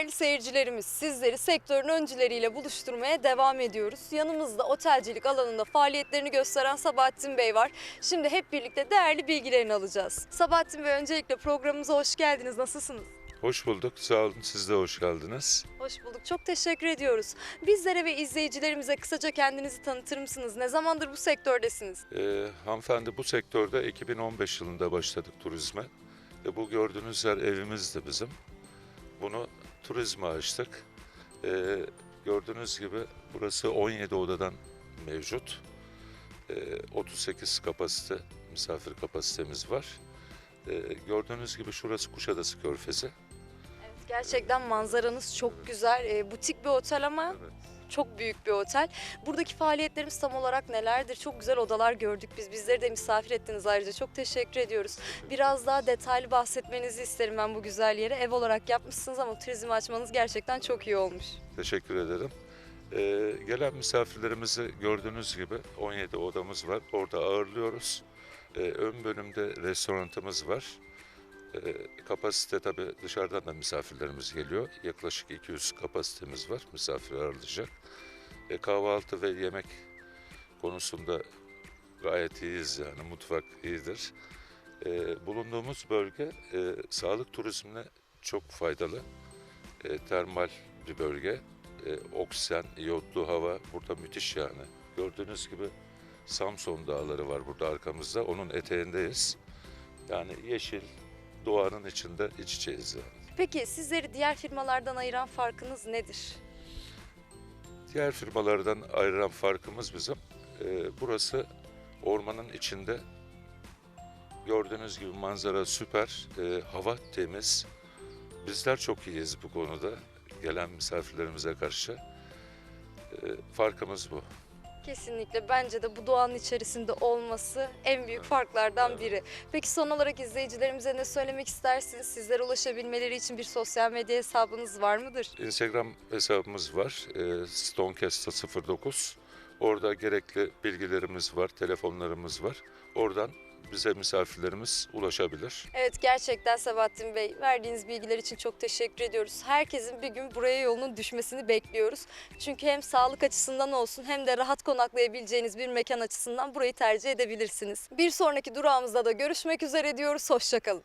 Değerli seyircilerimiz, sizleri sektörün öncüleriyle buluşturmaya devam ediyoruz. Yanımızda otelcilik alanında faaliyetlerini gösteren Sabahattin Bey var. Şimdi hep birlikte değerli bilgilerini alacağız. Sabahattin Bey öncelikle programımıza hoş geldiniz. Nasılsınız? Hoş bulduk. Sağ olun. Siz de hoş geldiniz. Hoş bulduk. Çok teşekkür ediyoruz. Bizlere ve izleyicilerimize kısaca kendinizi tanıtır mısınız? Ne zamandır bu sektördesiniz? Ee, hanımefendi bu sektörde 2015 yılında başladık turizme. E, bu gördüğünüz yer evimizdi bizim. Bunu turizme açtık. Ee, gördüğünüz gibi burası 17 odadan mevcut. Ee, 38 kapasite, misafir kapasitemiz var. Ee, gördüğünüz gibi şurası Kuşadası Körfezi. Evet, gerçekten manzaranız çok güzel. Ee, butik bir otel ama Evet. Çok büyük bir otel. Buradaki faaliyetlerimiz tam olarak nelerdir? Çok güzel odalar gördük biz. Bizleri de misafir ettiniz ayrıca. Çok teşekkür ediyoruz. Biraz daha detaylı bahsetmenizi isterim ben bu güzel yere. Ev olarak yapmışsınız ama turizm açmanız gerçekten çok iyi olmuş. Teşekkür ederim. Ee, gelen misafirlerimizi gördüğünüz gibi 17 odamız var. Orada ağırlıyoruz. Ee, ön bölümde restoranımız var. Ee, kapasite tabii dışarıdan da misafirlerimiz geliyor. Yaklaşık 200 kapasitemiz var. Misafir ağırlayacak. Ee, kahvaltı ve yemek konusunda gayet iyiyiz yani. Mutfak iyidir. Ee, bulunduğumuz bölge e, sağlık turizmine çok faydalı. E, termal bir bölge. E, oksijen, iyotlu hava burada müthiş yani. Gördüğünüz gibi Samson dağları var burada arkamızda. Onun eteğindeyiz. Yani yeşil, doğanın içinde iç içeyiz yani. Peki sizleri diğer firmalardan ayıran farkınız nedir? Diğer firmalardan ayıran farkımız bizim. e, burası ormanın içinde. Gördüğünüz gibi manzara süper, e, hava temiz. Bizler çok iyiyiz bu konuda gelen misafirlerimize karşı. E, farkımız bu. Kesinlikle bence de bu doğanın içerisinde olması en büyük farklardan Evet. biri. Peki son olarak izleyicilerimize ne söylemek istersiniz? Sizlere ulaşabilmeleri için bir sosyal medya hesabınız var mıdır? Instagram hesabımız var. E, Stonecast09. Orada gerekli bilgilerimiz var, telefonlarımız var. Oradan bize misafirlerimiz ulaşabilir. Evet gerçekten Sabahattin Bey verdiğiniz bilgiler için çok teşekkür ediyoruz. Herkesin bir gün buraya yolunun düşmesini bekliyoruz. Çünkü hem sağlık açısından olsun hem de rahat konaklayabileceğiniz bir mekan açısından burayı tercih edebilirsiniz. Bir sonraki durağımızda da görüşmek üzere diyoruz. Hoşçakalın.